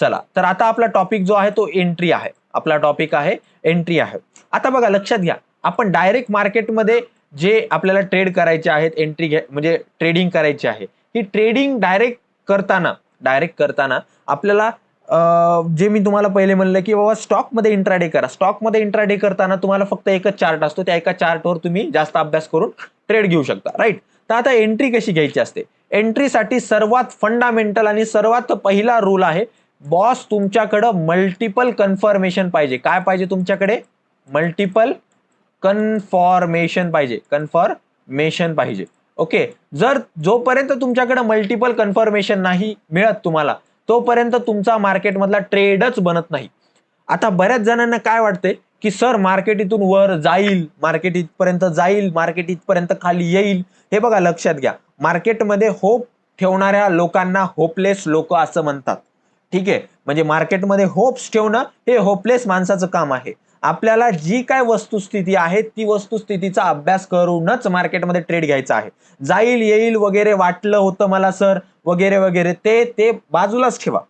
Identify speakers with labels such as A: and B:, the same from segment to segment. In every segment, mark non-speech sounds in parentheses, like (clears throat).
A: चला तर आता आपला टॉपिक जो आहे तो एंट्री आहे. आपला टॉपिक आहे एंट्री आहे. आता बघा लक्षात घ्या. आपण डायरेक्ट मार्केटमध्ये जे आपल्याला ट्रेड करायचे आहेत एंट्री घ्या म्हणजे ट्रेडिंग करायची आहे ही ट्रेडिंग डायरेक्ट करताना डायरेक्ट करताना आपल्याला जे मी तुम्हाला पहिले म्हणलं की बाबा स्टॉकमध्ये इंट्राडे करा. स्टॉकमध्ये इंट्राडे करताना तुम्हाला फक्त एकच चार्ट असतो. त्या एका चार्टवर तुम्ही जास्त अभ्यास करून ट्रेड घेऊ शकता राईट तर आता एंट्री कशी घ्यायची असते? एंट्रीसाठी सर्वात फंडामेंटल आणि सर्वात पहिला रूल आहे बॉस तुमच्याकडं मल्टिपल कन्फर्मेशन पाहिजे. काय पाहिजे तुमच्याकडे? मल्टिपल कन्फॉर्मेशन पाहिजे. कन्फर्मेशन पाहिजे. ओके जर जोपर्यंत तुमच्याकडे मल्टिपल कन्फर्मेशन नाही मिळत तुम्हाला तोपर्यंत तुमचा मार्केटमधला ट्रेडच बनत नाही. आता बऱ्याच जणांना काय वाटते की सर मार्केट इथून वर जाईल मार्केट इथपर्यंत जाईल मार्केट इथपर्यंत खाली येईल. हे बघा लक्षात घ्या. मार्केटमध्ये होप ठेवणाऱ्या लोकांना होपलेस लोक असं म्हणतात. ठीक आहे? म्हणजे मार्केटमध्ये होप्स ठेवणं हे होपलेस माणसाचं काम आहे. आपल्याला जी काय वस्तुस्थिती आहे ती वस्तुस्थितीचा अभ्यास करूनच मार्केटमध्ये ट्रेड घ्यायचा आहे. जाईल येईल वगैरे वाटलं होतं मला सर वगैरे वगैरे. ते ते बाजूलाच ठेवा.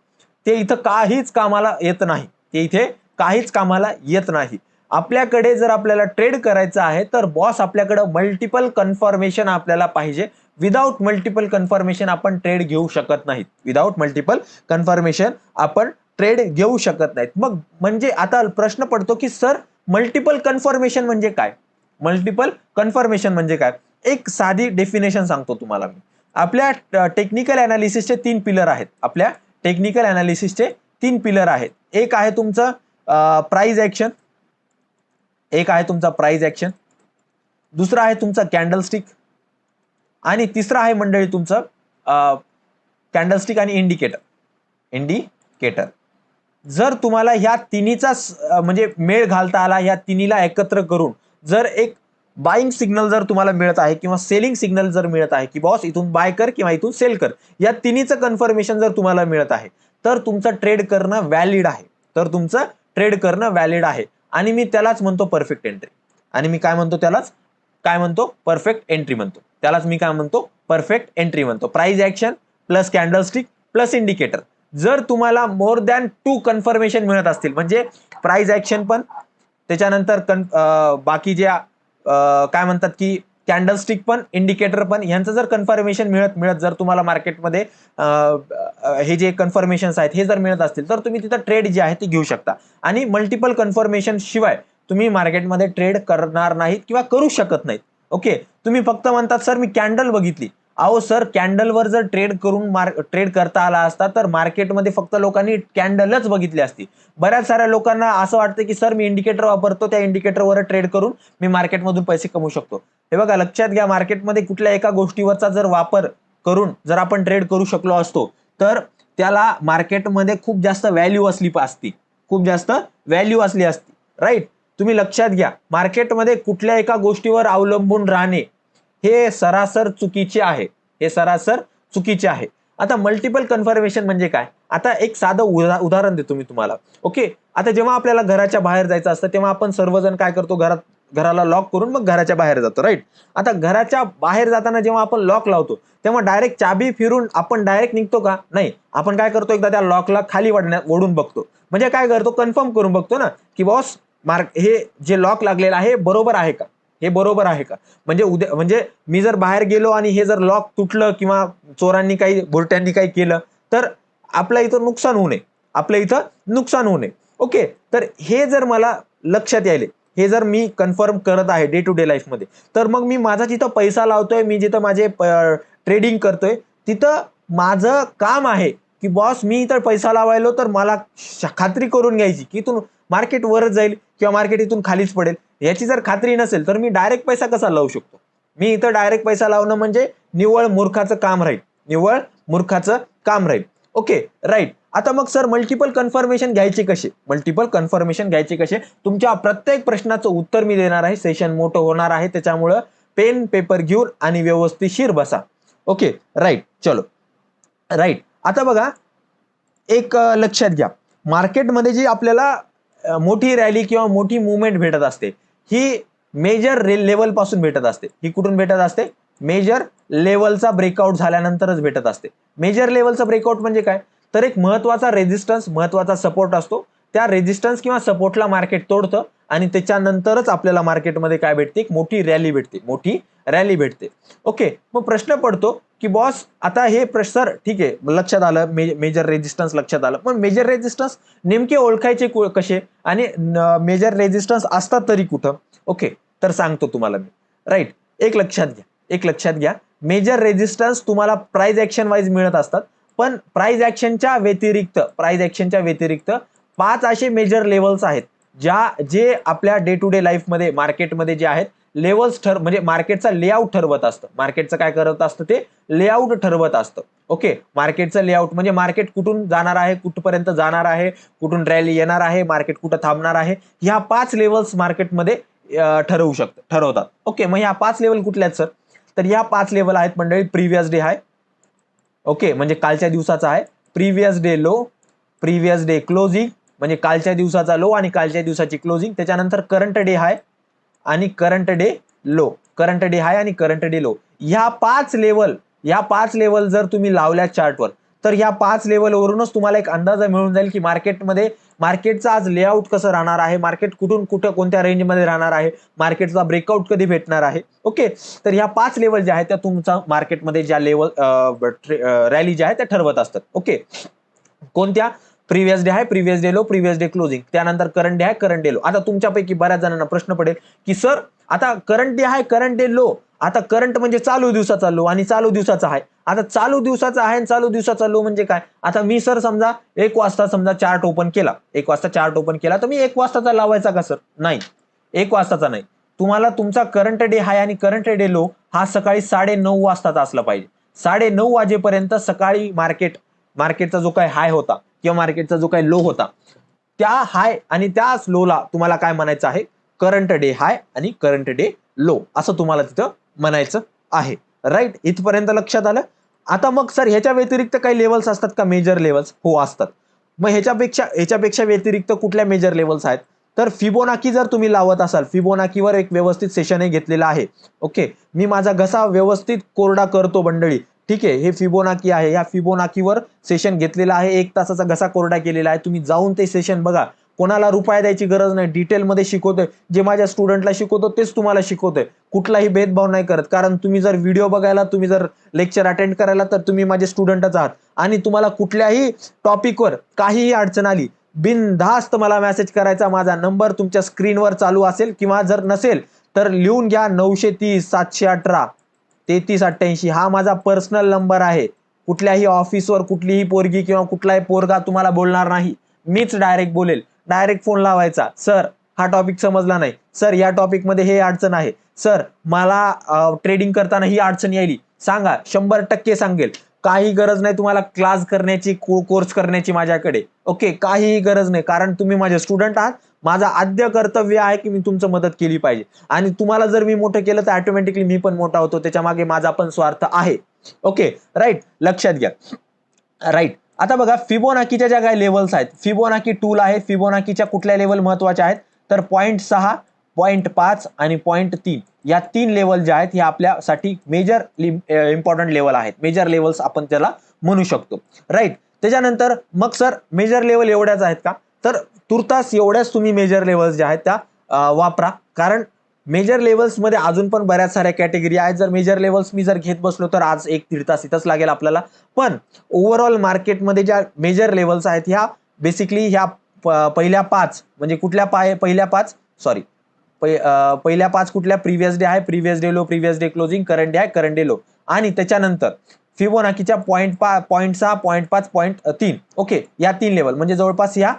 A: ते इथं काहीच कामाला येत नाही. ते इथे काहीच कामाला येत नाही. आपल्याकडे जर आपल्याला ट्रेड करायचं आहे तर बॉस आपल्याकडे मल्टिपल कन्फर्मेशन आपल्याला पाहिजे. विदाऊट मल्टिपल कन्फर्मेशन आपण ट्रेड घेऊ शकत नाहीत. विदाऊट मल्टिपल कन्फर्मेशन आपण ट्रेड घेऊ शकत नाहीत. मग म्हणजे आता प्रश्न पडतो की सर मल्टिपल कन्फर्मेशन म्हणजे काय? मल्टिपल कन्फर्मेशन म्हणजे काय? एक साधी डेफिनेशन सांगतो तुम्हाला मी. आपल्या टेक्निकल अनालिसिसचे तीन पिलर आहेत. आपल्या टेक्निकल अनालिसिसचे तीन पिलर आहेत. एक आहे तुमचं प्राईज ऍक्शन एक आहे तुमचा प्राईज ऍक्शन दुसरा आहे तुमचा कॅन्डलस्टिक आणि तिसरा आहे मंडळी तुमचं कॅन्डलस्टिक आणि इंडिकेटर इंडिकेटर जर तुम्हाला ह्या तिन्हीचा म्हणजे मेळ घालता आला ह्या तिन्हीला एकत्र करून जर एक बाईंग सिग्नल जर तुम्हाला मिळत आहे किंवा सेलिंग सिग्नल जर मिळत आहे की बॉस इथून बाय कर किंवा इथून सेल कर या तिन्हीचं कन्फर्मेशन जर तुम्हाला मिळत आहे तर तुमचं ट्रेड करणं व्हॅलिड आहे. तर तुमचं ट्रेड करणं व्हॅलिड आहे. आणि मी त्यालाच म्हणतो परफेक्ट एंट्री आणि मी काय म्हणतो त्यालाच? काय म्हणतो? परफेक्ट एंट्री म्हणतो. त्यालाच मी काय म्हणतो? परफेक्ट एंट्री म्हणतो. Price action plus candlestick plus indicator जर तुम्हाला मोर दॅन टू कन्फर्मेशन मिळत असतील म्हणजे प्राइस ऍक्शन पण त्याच्यानंतर कन बाकी ज्या काय म्हणतात की कॅन्डलस्टिक पण इंडिकेटर पण यांचं जर कन्फर्मेशन मिळत मिळत जर तुम्हाला मार्केटमध्ये हे जे कन्फर्मेशन्स आहेत हे जर मिळत असतील तर तुम्ही तिथं ट्रेड जे आहे ते घेऊ शकता. आणि मल्टिपल कन्फर्मेशन शिवाय तुम्ही मार्केटमध्ये ट्रेड करणार नाहीत किंवा करू शकत नाहीत. ओके तुम्ही फक्त म्हणतात सर मी कॅन्डल बघितली. अहो सर कॅन्डलवर जर ट्रेड करून मार ट्रेड करता आला असता तर मार्केटमध्ये फक्त लोकांनी कॅन्डलच बघितली असती. बऱ्याच साऱ्या लोकांना असं वाटतं की सर मी इंडिकेटर वापरतो त्या इंडिकेटरवर ट्रेड करून मी मार्केटमधून पैसे कमवू शकतो. हे बघा लक्षात घ्या मार्केटमध्ये कुठल्या एका गोष्टीवरचा जर वापर करून जर आपण ट्रेड करू शकलो असतो तर त्याला मार्केटमध्ये खूप जास्त व्हॅल्यू असली असती. खूप जास्त व्हॅल्यू असली असती. राईट तुम्ही लक्षात घ्या. मार्केटमध्ये कुठल्या एका गोष्टीवर अवलंबून राहणे हे सरासर चुकीचे आहे. हे सरासर चुकीचे आहे. आता मल्टिपल कन्फर्मेशन म्हणजे काय? आता एक साधं उदा- उदाहरण देतो मी तुम्हाला. ओके आता जेव्हा आपल्याला घराच्या बाहेर जायचं असतं तेव्हा आपण सर्वजण काय करतो? घरात घराला लॉक करून मग घराच्या बाहेर जातो राईट आता घराच्या बाहेर जाताना जेव्हा आपण लॉक लावतो तेव्हा डायरेक्ट चाबी फिरून आपण डायरेक्ट निघतो का? नाही. आपण काय करतो एकदा त्या लॉकला खाली वाढण्या ओढून बघतो. म्हणजे काय करतो कन्फर्म करून बघतो ना की बॉस मार्क हे जे लॉक लागलेलं आहे हे बरोबर आहे का? हे बरोबर आहे का? म्हणजे उद्या म्हणजे मी जर बाहेर गेलो आणि हे जर लॉक तुटलं किंवा चोरांनी काही बोरट्यांनी काही केलं तर आपल्या इथं नुकसान होऊ नये. आपल्या इथं नुकसान होऊ नये. ओके तर हे जर मला लक्षात यायले हे जर मी कन्फर्म करत आहे डे टू डे लाईफमध्ये तर मग मी माझा जिथं पैसा लावतोय मी जिथं माझे ट्रेडिंग करतोय तिथं माझं काम आहे की बॉस मी इथं पैसा लावायलो तर मला श- खात्री करून घ्यायची की इथून मार्केट वरच जाईल किंवा मार्केट इथून खालीच पडेल. याची जर खात्री नसेल तर मी डायरेक्ट पैसा कसा लावू शकतो? मी इथं डायरेक्ट पैसा लावणं म्हणजे निव्वळ मूर्खाचं काम राहील. निव्वळ मूर्खाचं काम राहील. ओके राईट आता मग सर मल्टिपल कन्फर्मेशन घ्यायचे कसे? मल्टिपल कन्फर्मेशन घ्यायचे कसे? तुमच्या प्रत्येक प्रश्नाचं उत्तर मी देणार आहे. सेशन मोठं होणार आहे. त्याच्यामुळं पेन पेपर घेऊन आणि व्यवस्थितशीर बसा. ओके राईट चलो. राईट आता बघा एक लक्षात घ्या. मार्केटमध्ये जी आपल्याला मोठी रॅली किंवा मोठी मुवमेंट भेटत असते ही मेजर रे लेवलपासून भेटत असते. ही कुठून भेटत असते? मेजर लेवलचा ब्रेकआउट झाल्यानंतरच भेटत असते. मेजर लेवलचा ब्रेकआउट म्हणजे काय? तर एक महत्त्वाचा रेजिस्टन्स महत्त्वाचा सपोर्ट असतो. त्या रेजिस्टन्स किंवा सपोर्टला मार्केट तोडतं आणि त्याच्यानंतरच आपल्याला मार्केटमध्ये काय भेटते? एक मोठी रॅली भेटते. मोठी रॅली भेटते. ओके मग प्रश्न पडतो की बॉस आता हे प्रश्न सर ठीक आहे लक्षात आलं मे मेजर रेजिस्टन्स लक्षात आलं. पण मेजर रेजिस्टन्स नेमके ओळखायचे कसे? आणि मेजर रेजिस्टन्स असतात तरी कुठं? ओके तर सांगतो तुम्हाला मी. राईट एक लक्षात घ्या. एक लक्षात घ्या. मेजर रेजिस्टन्स तुम्हाला प्राईज ऍक्शन वाईज मिळत असतात. पण प्राईज ॲक्शनच्या व्यतिरिक्त प्राईज ॲक्शनच्या व्यतिरिक्त पाच असे मेजर लेवल्स आहेत ज्या जे आपल्या डे टू डे लाईफमध्ये मार्केटमध्ये जे आहेत लेवल्स ठर म्हणजे मार्केटचा लेआउट ठरवत असतं. मार्केटचं काय करत असतं ते? लेआउट ठरवत असतं. ओके मार्केटचं लेआउट म्हणजे मार्केट कुठून जाणार आहे कुठपर्यंत जाणार आहे कुठून रॅली येणार आहे मार्केट कुठं थांबणार आहे ह्या पाच लेवल्स मार्केटमध्ये ठरवू शकतं ठरवतात. ओके मग ह्या पाच लेवल कुठल्या आहेत सर तर ह्या पाच लेवल आहेत मंडळी प्रिव्हियस डे आहे ओके म्हणजे कालच्या दिवसाचा आहे. Previous day low previous day closing म्हणजे कालच्या दिवसाचा लो आणि कालच्या दिवसाची क्लोजिंग त्याच्यानंतर करंट डे हाय आणि current day low current day high आणि करंट डे लो ह्या पाच लेवल ह्या पाच लेवल जर तुम्ही लावल्या चार्टवर तर ह्या पाच लेवलवरूनच तुम्हाला एक अंदाजा मिळून जाईल की मार्केटमध्ये मार्केटचा आज लेआउट कसं राहणार आहे? मार्केट कुठून कुठं कोणत्या रेंजमध्ये राहणार आहे? मार्केटचा ब्रेकआउट कधी भेटणार आहे? ओके तर ह्या पाच लेवल ज्या आहेत त्या तुमचा मार्केटमध्ये ज्या लेवल रॅली ज्या आहेत त्या ठरवत असतात. ओके कोणत्या? प्रिव्हियस डे आहे previous day low previous day closing त्यानंतर करंट डे आहे करंट डे लो आता तुमच्यापैकी बऱ्याच जणांना प्रश्न पडेल की सर आता करंट डे आहे करंट डे लो आता करंट म्हणजे चालू दिवसाचा लो आणि चालू दिवसाचा आहे आता चालू दिवसाचा आहे आणि चालू दिवसाचा लो म्हणजे काय? आता मी सर समजा एक वाजता समजा चार्ट ओपन केला. एक वाजता चार्ट ओपन केला तर मी एक वाजताचा लावायचा का सर नाही. एक वाजताचा नाही. तुम्हाला तुमचा करंट डे हाय आणि करंट डे लो हा सकाळी साडे नऊ वाजताचा असला पाहिजे. साडे नऊ वाजेपर्यंत सकाळी मार्केट मार्केटचा जो काही हाय होता किंवा मार्केटचा जो काही लो होता त्या हाय आणि त्या लोला तुम्हाला काय म्हणायचं आहे? करंट डे हाय आणि करंट डे लो असं तुम्हाला तिथं म्हणायचं आहे. राईट इथपर्यंत लक्षात आलं? आता मग सर ह्याच्या व्यतिरिक्त काही लेवल्स असतात का? मेजर लेवल्स हो असतात. मग ह्याच्यापेक्षा ह्याच्यापेक्षा व्यतिरिक्त कुठल्या मेजर लेवल्स आहेत? तर फिबोनाकी जर तुम्ही लावत असाल फिबोनाकीवर एक व्यवस्थित सेशन हे घेतलेलं आहे. ओके मी माझा घसा व्यवस्थित कोरडा करतो मंडळी. ठीक आहे? हे फिबोनाकी आहे. या फिबोनाकीवर सेशन घेतलेलं आहे. एक तासाचा घसा कोरडा केलेला आहे. तुम्ही जाऊन ते सेशन बघा. कोणाला रुपया द्यायची गरज नाही. डिटेलमध्ये शिकवतोय. जे माझ्या स्टुडंटला शिकवतो तेच तुम्हाला शिकवतोय. कुठलाही भेदभाव नाही करत. कारण तुम्ही जर व्हिडिओ बघायला तुम्ही जर लेक्चर अटेंड करायला तर तुम्ही माझे स्टुडंटच आहात. आणि तुम्हाला कुठल्याही टॉपिकवर काहीही अडचण आली बिनधास्त मला मेसेज करायचा माझा नंबर तुमच्या स्क्रीनवर चालू असेल किंवा जर नसेल तर लिहून घ्या नऊशे तीस सातशे अठरा तेहतीस अठ्ठ्याऐंशी. हा माझा पर्सनल नंबर आहे. कुठल्याही ऑफिसवर कुठलीही पोरगी किंवा कुठलाही पोरगा तुम्हाला बोलणार नाही. मीच डायरेक्ट बोलेल. डायरेक्ट फोन लावायचा. सर हा टॉपिक समजला नाही. सर या टॉपिकमध्ये हे अडचण आहे. सर मला ट्रेडिंग करताना ही अडचण यायली. सांगा शंभर टक्के सांगेल. काही गरज नाही तुम्हाला क्लास करण्याची कोर्स करण्याची माझ्याकडे. ओके काहीही गरज नाही. कारण तुम्ही माझे स्टुडंट आहात. माझा आद्य कर्तव्य आहे की मी तुमचं मदत केली पाहिजे. आणि तुम्हाला जर मी मोठं केलं तर ऑटोमॅटिकली मी पण मोठा होतो. त्याच्यामागे माझा पण स्वार्थ आहे. ओके राईट लक्षात घ्या. राईट आता बघा फिबोनाकीच्या ज्या काही लेवल्स आहेत फिबोनाकी टूल आहे फिबोनाकीच्या कुठल्या लेवल महत्त्वाच्या आहेत? तर पॉईंट सहा पॉईंट पाच आणि पॉईंट तीन. या तीन लेवल ज्या आहेत ह्या आपल्यासाठी मेजर इम्पॉर्टंट लेवल आहेत. मेजर लेवल्स आपण त्याला म्हणू शकतो. राईट त्याच्यानंतर मग सर मेजर लेवल एवढ्याच आहेत का? तर तुर्तास एवढ्याच तुम्ही मेजर लेवल्स ज्या आहेत त्या वापरा. कारण मेजर लेवल्समध्ये अजून पण बऱ्याच साऱ्या कॅटेगरी आहेत. जर मेजर लेवल्स मी जर घेत बसलो तर आज एक दीड तास इथंच लागेल आपल्याला. पण ओव्हरऑल मार्केटमध्ये ज्या मेजर लेवल्स आहेत ह्या बेसिकली ह्या प- पहिल्या पाच म्हणजे कुठल्या पाय पहिल्या पाच सॉरी पहिल्या पाच कुठल्या प्रिव्हियस डे आहे? Previous day low previous day closing current day आहे करंट डे लो आणि त्याच्यानंतर फिबोनाकीच्या पॉईंट पा पॉईंट सहा पॉईंट पाच पॉईंट तीन. ओके या तीन लेवल म्हणजे जवळपास ह्या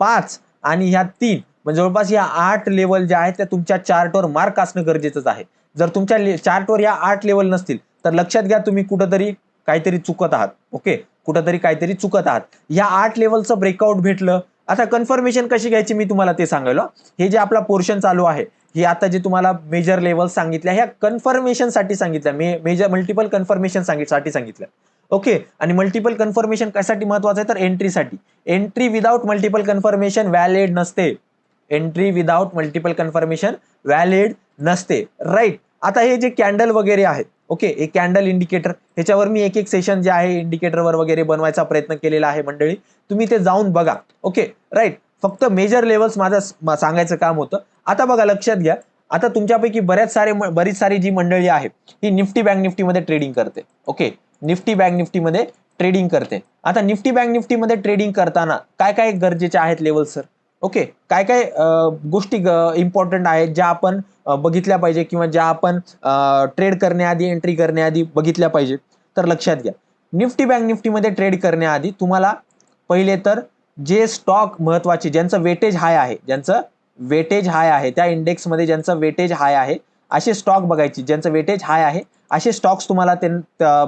A: पाच आणि ह्या तीन. म्हणजे जवळपास या आठ लेवल ज्या आहेत त्या तुमच्या चार्टवर मार्क असणं गरजेचंच आहे. जर तुमच्या चार्टवर या आठ लेवल नसतील तर लक्षात घ्या तुम्ही कुठंतरी काहीतरी चुकत आहात. ओके कुठंतरी काहीतरी चुकत आहात. या आठ लेवलचं ब्रेकआउट भेटलं. आता कन्फर्मेशन कशी घ्यायची मी तुम्हाला ते सांगायला हे. जे आपला पोर्शन चालू आहे हे आता जे तुम्हाला मेजर लेवल सांगितल्या ह्या कन्फर्मेशनसाठी सांगितलं सांगितल्या. मे मेजर मल्टिपल कन्फर्मेशनसाठी सांगितलं ओके आणि मल्टिपल कन्फर्मेशन कशासाठी महत्वाचं आहे? तर एंट्रीसाठी entry without multiple confirmation valid नसते. Entry without multiple confirmation valid नसते. राईट आता हे जे कॅन्डल वगैरे आहेत ओके हे कॅन्डल इंडिकेटर ह्याच्यावर मी एक एक सेशन जे आहे इंडिकेटरवर वगैरे बनवायचा प्रयत्न केलेला आहे मंडळी. तुम्ही ते जाऊन बघा ओके राईट फक्त मेजर लेवल्स माझं सांगायचं काम होतं. आता बघा लक्षात घ्या. आता तुमच्यापैकी बऱ्याच सारे बरीच सारी जी मंडळी आहे ही निफ्टी बँक निफ्टीमध्ये ट्रेडिंग करते ओके निफ्टी बँक निफ्टीमध्ये ट्रेडिंग करते. आता निफ्टी बँक निफ्टीमध्ये ट्रेडिंग करताना काय काय गरजेचे आहेत लेवल सर ओके काय काय गोष्टी इम्पॉर्टंट आहेत ज्या आपण बघितल्या पाहिजे किंवा ज्या आपण ट्रेड करण्याआधी एंट्री करण्याआधी बघितल्या पाहिजे? तर लक्षात घ्या. निफ्टी बँक निफ्टीमध्ये ट्रेड करण्याआधी तुम्हाला पहिले तर जे स्टॉक महत्त्वाचे ज्यांचं वेटेज हाय आहे ज्यांचं वेटेज हाय आहे त्या इंडेक्समध्ये ज्यांचं वेटेज हाय आहे असे स्टॉक बघायचे. ज्यांचं वेटेज हाय आहे असे स्टॉक्स तुम्हाला ते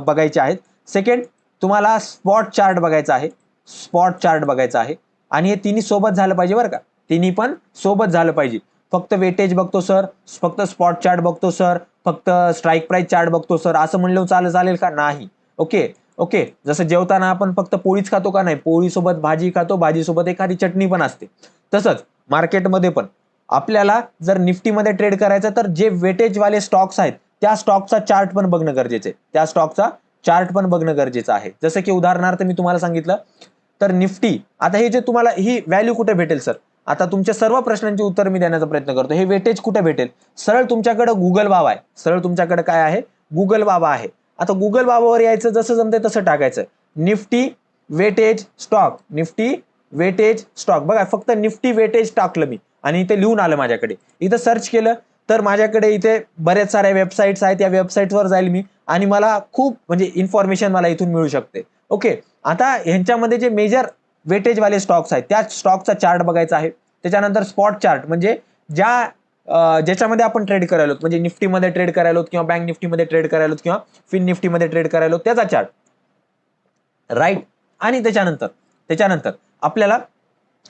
A: बघायचे आहेत. सेकंड तुम्हाला स्पॉट चार्ट बघायचा आहे. स्पॉट चार्ट बघायचा आहे. आणि हे तिन्ही सोबत झालं पाहिजे बरं का. तिन्ही पण सोबत झालं पाहिजे. फक्त वेटेज बघतो सर फक्त स्पॉट चार्ट बघतो सर फक्त स्ट्राईक प्राईस चार्ट बघतो सर असं म्हणलं चालेल चालेल का? नाही. ओके ओके जसं जेवताना आपण फक्त पोळीच खातो का नाही? पोळीसोबत भाजी खातो भाजीसोबत एखादी चटणी पण असते. तसंच मार्केटमध्ये पण. आपल्याला जर निफ्टीमध्ये ट्रेड करायचं तर जे वेटेजवाले स्टॉक्स आहेत त्या स्टॉकचा चार्ट पण बघणं गरजेचं आहे. त्या स्टॉकचा चार्ट पण बघणं गरजेचं आहे. जसं की उदाहरणार्थ मी तुम्हाला सांगितलं तर निफ्टी आता हे जे तुम्हाला ही व्हॅल्यू कुठे भेटेल सर आता तुमच्या सर्व प्रश्नांची उत्तर मी देण्याचा प्रयत्न करतो. हे वेटेज कुठे भेटेल? सरळ तुमच्याकडे गुगल बाबा आहे. सरळ तुमच्याकडे काय आहे? गुगल बाबा आहे. आता गुगल बाबावर यायचं जसं जमते तसं टाकायचं. Nifty weightage stock Nifty weightage stock बघा फक्त निफ्टी वेटेज टाकलं मी. आणि इथे लिहून आलं माझ्याकडे. इथं सर्च केलं तर माझ्याकडे इथे बरेच साऱ्या वेबसाईट्स आहेत. त्या वेबसाईटवर जाईल मी. आणि मला खूप म्हणजे इन्फॉर्मेशन मला इथून मिळू शकते. ओके आता ह्यांच्यामध्ये जे मेजर वेटेजवाले स्टॉक्स आहेत त्या स्टॉकचा चार्ट बघायचा आहे. त्याच्यानंतर स्पॉट चार्ट म्हणजे ज्या ज्याच्यामध्ये आपण ट्रेड करायलो म्हणजे निफ्टीमध्ये ट्रेड करायलो किंवा बँक निफ्टीमध्ये ट्रेड करायलो किंवा फिन निफ्टीमध्ये ट्रेड करायलो त्याचा चार्ट राईट आणि त्याच्यानंतर त्याच्यानंतर आपल्याला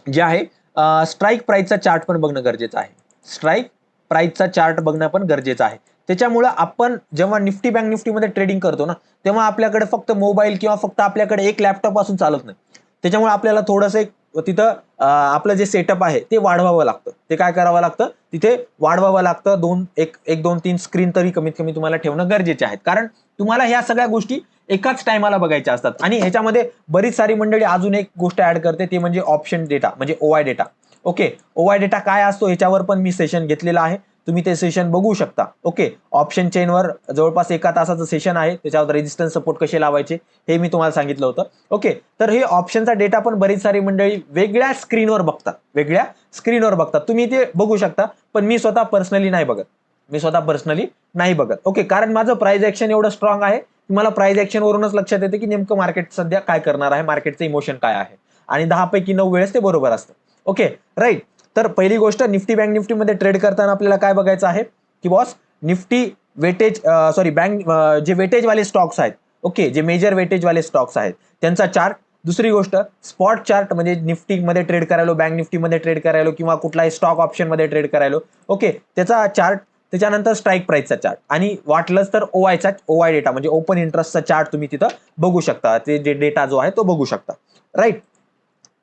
A: जे आहे स्ट्राईक प्राईसचा चार्ट पण बघणं गरजेचं आहे. स्ट्राईक प्राईसचा चार्ट बघणं पण गरजेचं आहे. त्याच्यामुळं आपण जेव्हा निफ्टी बँक निफ्टीमध्ये ट्रेडिंग करतो ना तेव्हा आपल्याकडे फक्त मोबाईल किंवा फक्त आपल्याकडे एक लॅपटॉप असून चालत नाही. त्याच्यामुळे आपल्याला थोडंसं एक तिथं आपलं जे सेटअप आहे ते वाढवावं लागतं. ते काय करावं लागतं? तिथे वाढवावं लागतं दोन एक एक दोन तीन स्क्रीन तरी कमीत कमी तुम्हाला ठेवणं गरजेचे आहेत. कारण तुम्हाला ह्या सगळ्या गोष्टी एकाच टायमाला बघायच्या असतात. आणि ह्याच्यामध्ये बरीच सारी मंडळी अजून एक गोष्ट ऍड करते ते म्हणजे ऑप्शन डेटा म्हणजे OI data okay OI data काय असतो? ह्याच्यावर पण मी सेशन घेतलेलं आहे. तुम्ही ते सेशन बघू शकता. ओके ऑप्शन चेनवर जवळपास एका तासाचं सेशन आहे. त्याच्यावर रेजिस्टन्स सपोर्ट कसे लावायचे हे मी तुम्हाला सांगितलं होतं. ओके तर हे ऑप्शनचा डेटा पण बरीच सारी मंडळी वेगळ्या स्क्रीनवर बघतात. वेगळ्या स्क्रीनवर बघतात. तुम्ही ते बघू शकता पण मी स्वतः पर्सनली नाही बघत. मी स्वतः पर्सनली नाही बघत. ओके कारण माझं प्राईज ऍक्शन एवढं स्ट्रॉंग आहे मला प्राईज ऍक्शन वरूनच लक्षात येते की नेमकं मार्केट सध्या काय करणार आहे मार्केटचं इमोशन काय आहे. आणि दहा पैकी नऊ वेळेस ते बरोबर असतं. ओके राईट तर पहिली गोष्ट निफ्टी बँक निफ्टीमध्ये ट्रेड करताना आपल्याला काय बघायचं आहे? की boss Nifty weightage sorry bank जे वेटेजवाले स्टॉक्स आहेत ओके जे मेजर वेटेजवाले स्टॉक्स आहेत त्यांचा चार्ट. दुसरी गोष्ट स्पॉट चार्ट म्हणजे निफ्टीमध्ये ट्रेड करायलो बँक निफ्टीमध्ये ट्रेड करायलो किंवा कुठलाही स्टॉक ऑप्शनमध्ये ट्रेड करायलो ओके त्याचा चार्ट त्याच्यानंतर स्ट्राईक प्राईसचा चार्ट. आणि वाटलंच तर ओआयचा ओआय डेटा म्हणजे ओपन इंटरेस्टचा चार्ट तुम्ही तिथं बघू शकता. ते जे डेटा जो आहे तो बघू शकता. राईट?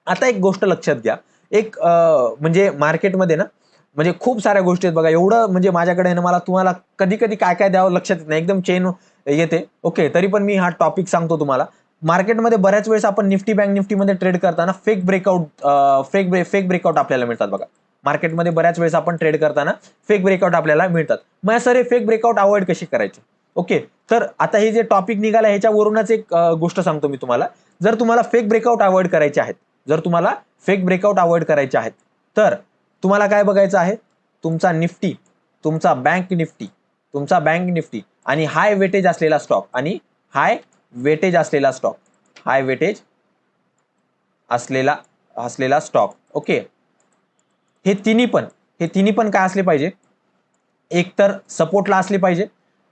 A: आता एक गोष्ट लक्षात घ्या. एक म्हणजे मार्केटमध्ये ना म्हणजे खूप साऱ्या गोष्टी आहेत बघा. एवढं म्हणजे माझ्याकडे ना मला तुम्हाला कधी कधी काय काय द्यावं लक्षात येत नाही. एकदम चेन येते. ओके तरी पण मी हा टॉपिक सांगतो तुम्हाला. मार्केटमध्ये बऱ्याच वेळेस आपण निफ्टी बँक निफ्टीमध्ये ट्रेड करताना फेक ब्रेकआउट फेक ब्रे फेक ब्रेकआउट आपल्याला मिळतात बघा. मार्केटमध्ये बऱ्याच वेळेस आपण ट्रेड करताना फेक ब्रेकआउट आपल्याला मिळतात. मग सर हे फेक ब्रेकआउट अवॉइड कशी करायचे? ओके तर आता हे जे टॉपिक निघाला ह्याच्यावरूनच एक गोष्ट सांगतो मी तुम्हाला. जर तुम्हाला फेक ब्रेकआउट अवॉइड करायचे आहेत जर तुम्हाला फेक ब्रेकआउट अवॉइड करायचे आहेत तर तुम्हाला काय बघायचं आहे? तुमचा निफ्टी तुमचा बँक निफ्टी तुमचा बँक निफ्टी आणि हाय वेटेज असलेला स्टॉक आणि हाय वेटेज असलेला स्टॉक हाय वेटेज असलेला असलेला स्टॉक ओके हे तिन्ही पण हे तिन्ही पण काय असले पाहिजे? एक तर सपोर्टला असले पाहिजे.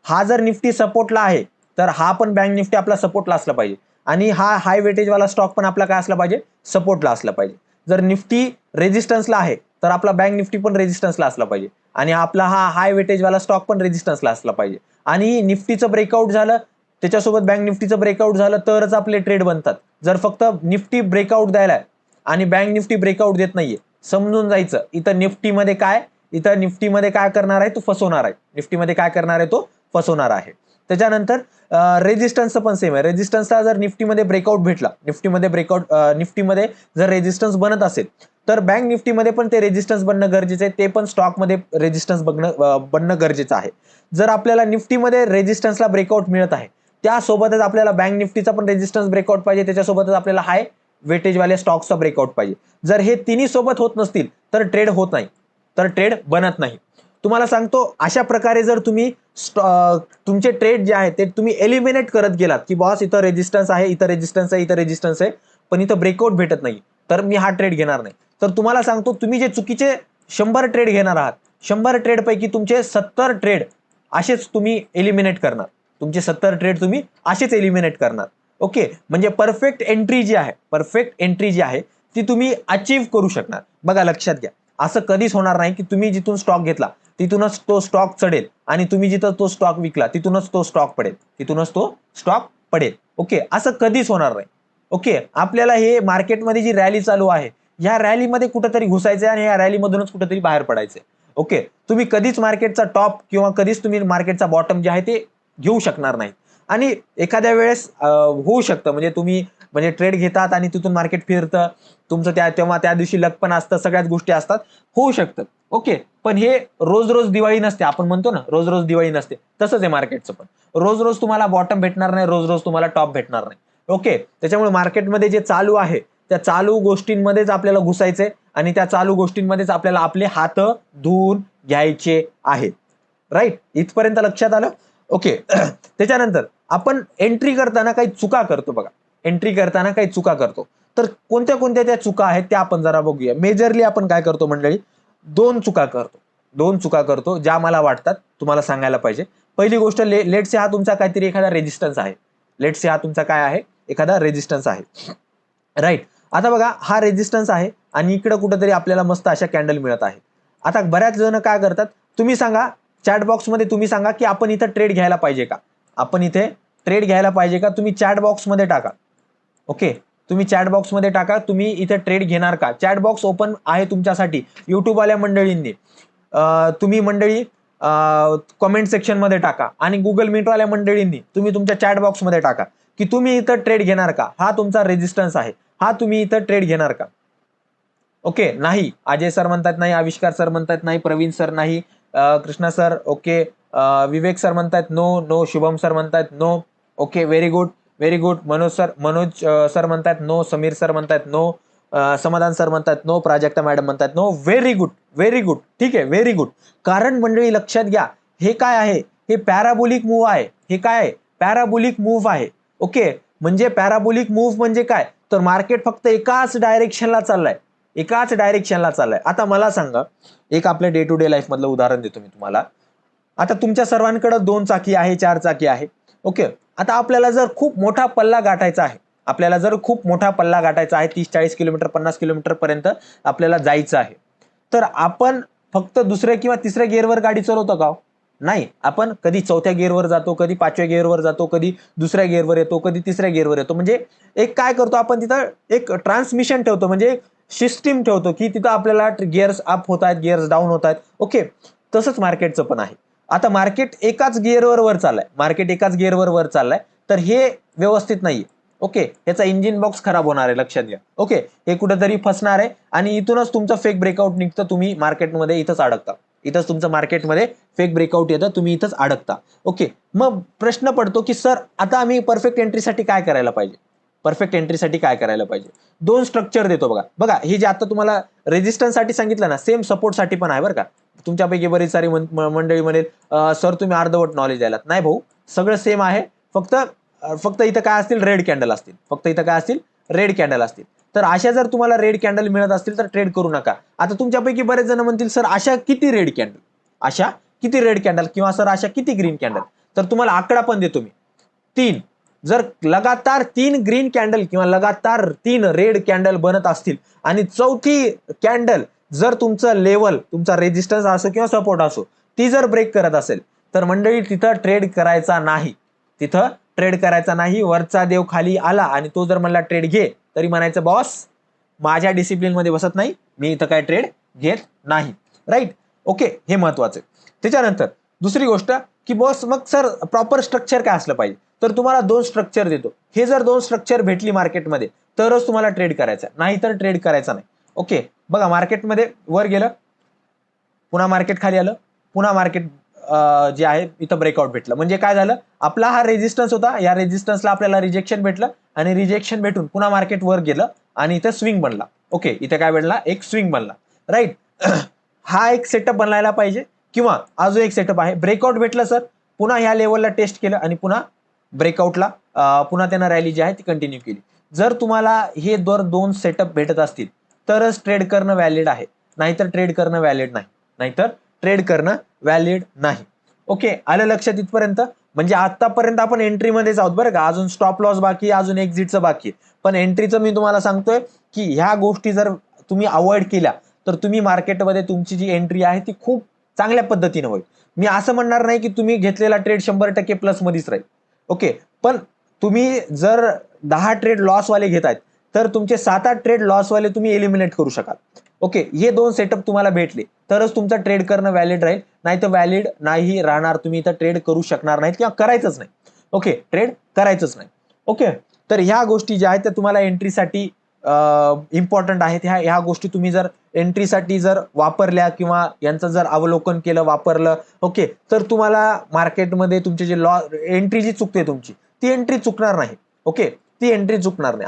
A: हा जर निफ्टी सपोर्टला आहे तर हा पण बँक निफ्टी आपला सपोर्टला असला पाहिजे. आणि हा हाय वेटेजवाला स्टॉक पण आपला काय असला पाहिजे? सपोर्टला असला पाहिजे. जर निफ्टी रेजिस्टन्सला आहे तर आपला बँक निफ्टी पण रेजिस्टन्सला असला पाहिजे. आणि आपला हा हाय वेटेजवाला स्टॉक पण रेजिस्टन्सला असला पाहिजे. आणि निफ्टीचं ब्रेकआउट झालं त्याच्यासोबत बँक निफ्टीचं ब्रेकआउट झालं तरच आपले ट्रेड बनतात. जर फक्त निफ्टी ब्रेकआउट द्यायला आणि बँक निफ्टी ब्रेकआउट देत नाहीये समजून जायचं. इथं निफ्टीमध्ये काय? इथं निफ्टीमध्ये काय करणार आहे? तो फसवणार आहे. निफ्टीमध्ये काय करणार आहे? तो फसवणार आहे. त्याच्यानंतर रेजिस्टन्सचं पण सेम आहे. रेजिस्टन्सला जर निफ्टीमध्ये ब्रेकआउट भेटला निफ्टीमध्ये ब्रेकआउट निफ्टीमध्ये जर रेजिस्टन्स बनत असेल तर बँक निफ्टीमध्ये पण ते रेजिस्टन्स बनणं गरजेचं आहे. ते पण स्टॉकमध्ये रेजिस्टन्स बघणं बनणं गरजेचं आहे. जर आपल्याला निफ्टीमध्ये रेजिस्टन्सला ब्रेकआउट मिळत आहे त्यासोबतच आपल्याला बँक निफ्टीचा पण रेजिस्टन्स ब्रेकआउट पाहिजे. त्याच्यासोबतच आपल्याला हाय वेटेजवाले स्टॉक्सचा ब्रेकआउट पाहिजे. जर हे तिन्ही सोबत होत नसतील तर ट्रेड होत नाही. तर ट्रेड बनत नाही. तुम्हाला सांगतो अशा प्रकारे जर तुम्ही तुमचे ट्रेड जे आहेत ते तुम्ही एलिमिनेट करत गेलात की बॉस इथं रेजिस्टन्स आहे इथं रेजिस्टन्स आहे इथं रेजिस्टन्स आहे पण इथं ब्रेकआउट भेटत नाही तर मी हा ट्रेड घेणार नाही. तर तुम्हाला सांगतो तुम्ही जे चुकीचे शंभर ट्रेड घेणार आहात शंभर ट्रेडपैकी तुमचे सत्तर ट्रेड असेच तुम्ही एलिमिनेट करणार. तुमचे सत्तर ट्रेड तुम्ही असेच एलिमिनेट करणार. ओके म्हणजे परफेक्ट एंट्री जी आहे परफेक्ट एंट्री जी आहे ती तुम्ही अचीव करू शकणार. बघा लक्षात घ्या. असं कधीच होणार नाही की तुम्ही जिथून स्टॉक घेतला तिथूनच तो स्टॉक चढेल आणि तुम्ही जिथं तो स्टॉक विकला तिथूनच तो स्टॉक पडेल तिथूनच तो स्टॉक पडेल. ओके असं कधीच होणार नाही. ओके आपल्याला हे मार्केटमध्ये जी रॅली चालू आहे ह्या रॅलीमध्ये कुठंतरी घुसायचं आणि या रॅलीमधूनच कुठंतरी बाहेर पडायचं ओके तुम्ही कधीच मार्केटचा टॉप किंवा कधीच तुम्ही मार्केटचा बॉटम जे आहे ते घेऊ शकणार नाही. आणि एखाद्या वेळेस होऊ शकतं. म्हणजे तुम्ही म्हणजे ट्रेड घेतात आणि तिथून मार्केट फिरतं. तुमचं त्या तेव्हा त्या दिवशी लक पण असतं सगळ्याच गोष्टी असतात. होऊ शकतं. ओके पण हे रोज रोज दिवाळी नसते. आपण म्हणतो ना रोज रोज दिवाळी नसते. तसंच आहे मार्केटचं पण. रोज रोज तुम्हाला बॉटम भेटणार नाही रोज रोज तुम्हाला टॉप भेटणार नाही. ओके त्याच्यामुळे मार्केटमध्ये जे चालू आहे त्या चालू गोष्टींमध्येच आपल्याला घुसायचंय आणि त्या चालू गोष्टींमध्येच आपल्याला आपले हात धुवून घ्यायचे आहेत. राईट इथपर्यंत लक्षात आलं? ओके (clears throat) त्याच्यानंतर आपण एंट्री करताना काही चुका करतो बघा. एंट्री करताना काही चुका करतो. तर कोणत्या कोणत्या त्या चुका आहेत त्या आपण जरा बघूया. मेजरली आपण काय करतो मंडळी? दोन चुका करतो. दोन चुका करतो ज्या मला वाटतात तुम्हाला सांगायला पाहिजे. पहिली गोष्ट ले लेट्स हा तुमचा काहीतरी एखादा रेजिस्टन्स आहे. लेट्स हा तुमचा काय आहे? एखादा रेजिस्टन्स आहे. राईट आता बघा हा रेजिस्टन्स आहे आणि इकडं कुठंतरी आपल्याला मस्त अशा कॅन्डल मिळत आहे. आता बऱ्याच जण काय करतात? तुम्ही सांगा चॅट बॉक्समध्ये तुम्ही सांगा की आपण इथं ट्रेड घ्यायला पाहिजे का? आपण इथे ट्रेड घ्यायला पाहिजे का? तुम्ही चॅट बॉक्समध्ये टाका. ओके तुम्ही चॅट बॉक्समध्ये टाका तुम्ही इथे ट्रेड घेणार का? चॅट बॉक्स ओपन आहे तुमच्यासाठी युट्यूबवाल्या मंडळींनी. तुम्ही मंडळी कमेंट सेक्शनमध्ये टाका आणि गुगल मीटवाल्या मंडळींनी तुम्ही तुमच्या चॅट बॉक्समध्ये टाका की तुम्ही इथं ट्रेड घेणार का? हा तुमचा रेजिस्टन्स आहे. हा तुम्ही इथं ट्रेड घेणार का? ओके नाही. अजय सर म्हणतात नाही आविष्कार सर म्हणतात नाही प्रवीण सर नाही Krishna sir okay Vivek sir म्हणतात नो नो शुभम सर म्हणतात no okay very good very good Manoj sir Manoj sir म्हणतात नो समीर सर म्हणतात नो समाधान सर म्हणतात नो प्राजक्ता मॅडम म्हणतात no very good very good ठीक आहे. व्हेरी गुड कारण मंडळी लक्षात घ्या हे काय आहे? हे पॅराबोलिक मूव्ह आहे. हे काय आहे? पॅराबोलिक मूव्ह आहे. ओके म्हणजे पॅराबोलिक मूव्ह म्हणजे काय? तर मार्केट फक्त एकाच डायरेक्शनला चाललंय. एकाच डायरेक्शनला चाललंय. आता मला सांगा एक आपल्या डे टू डे लाईफ मधलं उदाहरण देतो मी तुम्हाला. आता तुमच्या सर्वांकडे दोन चाकी आहे चार चाकी आहे. ओके आता आपल्याला जर खूप मोठा पल्ला गाठायचा आहे आपल्याला जर खूप मोठा पल्ला गाठायचा आहे तीस चाळीस किलोमीटर पन्नास किलोमीटर पर्यंत आपल्याला जायचं आहे तर आपण फक्त दुसऱ्या किंवा तिसऱ्या गिअरवर गाडी चालवतो का हो? नाही. आपण कधी चौथ्या गिअरवर जातो कधी पाचव्या गिअरवर जातो कधी दुसऱ्या गिअरवर येतो कधी तिसऱ्या गिअरवर येतो. म्हणजे एक काय करतो आपण तिथं? एक ट्रान्समिशन ठेवतो म्हणजे सिस्टीम ठेवतो की तिथं आपल्याला गिअर्स अप होत आहेत गिअर्स डाऊन होत आहेत. ओके तसंच मार्केटचं पण आहे. आता मार्केट एकाच गिअरवर वर चाललाय. मार्केट एकाच गिअरवर वर चाललाय. तर हे व्यवस्थित नाहीये. ओके याचा इंजिन बॉक्स खराब होणार आहे लक्षात घ्या. ओके हे कुठेतरी फसणार आहे आणि इथूनच तुमचं फेक ब्रेकआउट निघतं तुम्ही मार्केटमध्ये इथंच अडकता. इथंच तुमचं मार्केटमध्ये फेक ब्रेकआउट येतं तुम्ही इथंच अडकता. ओके मग प्रश्न पडतो की सर आता आम्ही परफेक्ट एंट्रीसाठी काय करायला पाहिजे? परफेक्ट एंट्रीसाठी काय करायला पाहिजे? दोन स्ट्रक्चर देतो बघा. बघा हे जे आता तुम्हाला रेजिस्टन्ससाठी सांगितलं ना सेम सपोर्टसाठी पण आहे बरं का. तुमच्यापैकी बरीच सारी मंडळी म्हणेल सर तुम्ही अर्धवट नॉलेज द्यायलात. नाही भाऊ सगळं सेम आहे. फक्त फक्त इथं काय असतील? रेड कॅन्डल असतील. फक्त इथं काय असतील? रेड कॅन्डल असतील. तर अशा जर तुम्हाला रेड कॅन्डल मिळत असतील तर ट्रेड करू नका. आता तुमच्यापैकी बरेच जण म्हणतील सर अशा किती रेड कॅन्डल अशा किती रेड कॅन्डल किंवा सर अशा किती ग्रीन कॅन्डल तर तुम्हाला आकडा पण देतो मी. तीन. जर लगातार तीन ग्रीन कॅन्डल किंवा लगातार तीन रेड कॅन्डल बनत असतील आणि चौथी कॅन्डल जर तुमचं लेवल तुमचा रेजिस्टन्स असो किंवा सपोर्ट असो ती जर ब्रेक करत असेल तर मंडळी तिथं ट्रेड करायचा नाही. तिथं ट्रेड करायचा नाही वरचा देव खाली आला आणि तो जर मला ट्रेड घे तरी म्हणायचं बॉस माझ्या डिसिप्लिनमध्ये बसत नाही मी इथं काय ट्रेड घेत नाही. राईट ओके हे महत्वाचं आहे. त्याच्यानंतर दुसरी गोष्ट की बॉस मग सर प्रॉपर स्ट्रक्चर काय असलं पाहिजे? तर तुम्हाला दोन स्ट्रक्चर देतो. हे जर दोन स्ट्रक्चर भेटली मार्केटमध्ये तरच तुम्हाला ट्रेड करायचं नाही तर ट्रेड करायचा नाही. ओके बघा मार्केटमध्ये वर गेलं पुन्हा मार्केट खाली आलं पुन्हा मार्केट जे आहे इथं ब्रेकआउट भेटलं. म्हणजे काय झालं? आपला हा रेजिस्टन्स होता. या रेजिस्टन्सला आपल्याला रिजेक्शन भेटलं आणि रिजेक्शन भेटून पुन्हा मार्केट वर गेलं आणि इथं स्विंग बनला. ओके इथं काय बनला? एक स्विंग बनला. राईट (clears throat) हा एक सेटअप बनायला पाहिजे किंवा अजून एक सेटअप आहे. ब्रेकआउट भेटलं सर पुन्हा ह्या लेवलला टेस्ट केलं आणि पुन्हा ब्रेकआउटला पुन्हा त्यांना रॅली जी आहे ती कंटिन्यू केली. जर तुम्हाला हे दर दोन सेटअप भेटत असतील तरच ट्रेड करणं व्हॅलिड आहे. नाहीतर ट्रेड करणं व्हॅलिड नाही. नाहीतर ट्रेड करणं व्हॅलिड नाही. ओके आलं लक्षात इथपर्यंत? म्हणजे आतापर्यंत आपण एंट्रीमध्येच आहोत बरं का. अजून स्टॉप लॉस बाकी अजून एक्झिटचं बाकी आहे. पण एंट्रीचं मी तुम्हाला सांगतोय की ह्या गोष्टी जर तुम्ही अवॉइड केल्या तर तुम्ही मार्केटमध्ये तुमची जी एंट्री आहे ती खूप चांगल्या पद्धतीने होईल. मी असं म्हणणार नाही की तुम्ही घेतलेला ट्रेड शंभर टक्के प्लसमध्येच राहील. ओके पण तुम्ही जर दहा ट्रेड लॉसवाले घेत आहेत तर तुमचे सात आठ ट्रेड लॉसवाले तुम्ही एलिमिनेट करू शकाल. ओके हे दोन सेटअप तुम्हाला भेटले. तरच तुमचा ट्रेड करणं व्हॅलिड राहील. नाही तर व्हॅलिड नाही राहणार. तुम्ही इथं ट्रेड करू शकणार नाहीत किंवा करायचंच नाही. ओके ट्रेड करायचंच नाही. ओके तर ह्या गोष्टी ज्या आहेत त्या तुम्हाला एंट्रीसाठी इम्पॉर्टंट आहेत. ह्या ह्या गोष्टी तुम्ही जर एंट्रीसाठी जर वापरल्या किंवा यांचं जर अवलोकन केलं वापरलं ओके तर तुम्हाला मार्केटमध्ये तुमचे जे लॉ एंट्री जी चुकते तुमची ती एंट्री चुकणार नाही. ओके ती एंट्री चुकणार नाही. आता